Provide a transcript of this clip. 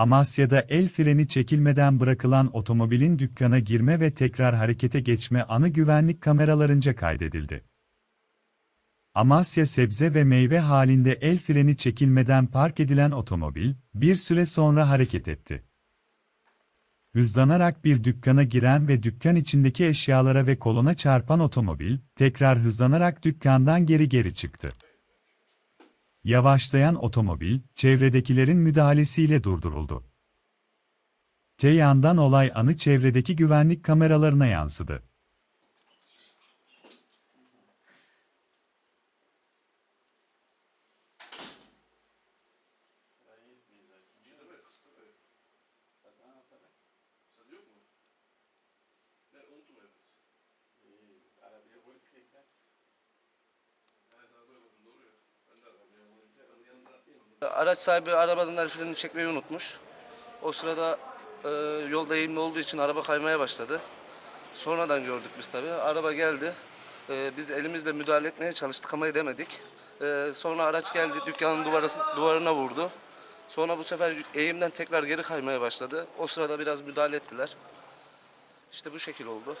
Amasya'da el freni çekilmeden bırakılan otomobilin dükkana girme ve tekrar harekete geçme anı güvenlik kameralarınca kaydedildi. Amasya sebze ve meyve halinde el freni çekilmeden park edilen otomobil, bir süre sonra hareket etti. Hızlanarak bir dükkana giren ve dükkan içindeki eşyalara ve kolona çarpan otomobil, tekrar hızlanarak dükkandan geri geri çıktı. Yavaşlayan otomobil, çevredekilerin müdahalesiyle durduruldu. Te yandan olay anı çevredeki güvenlik kameralarına yansıdı. Araç sahibi arabanın el frenini çekmeyi unutmuş. O sırada e, yolda eğimli olduğu için araba kaymaya başladı. Sonradan gördük biz tabii. Araba geldi. E, biz elimizle müdahale etmeye çalıştık ama edemedik. E, sonra araç geldi dükkanın duvarı, duvarına vurdu. Sonra bu sefer eğimden tekrar geri kaymaya başladı. O sırada biraz müdahale ettiler. İşte bu şekil oldu.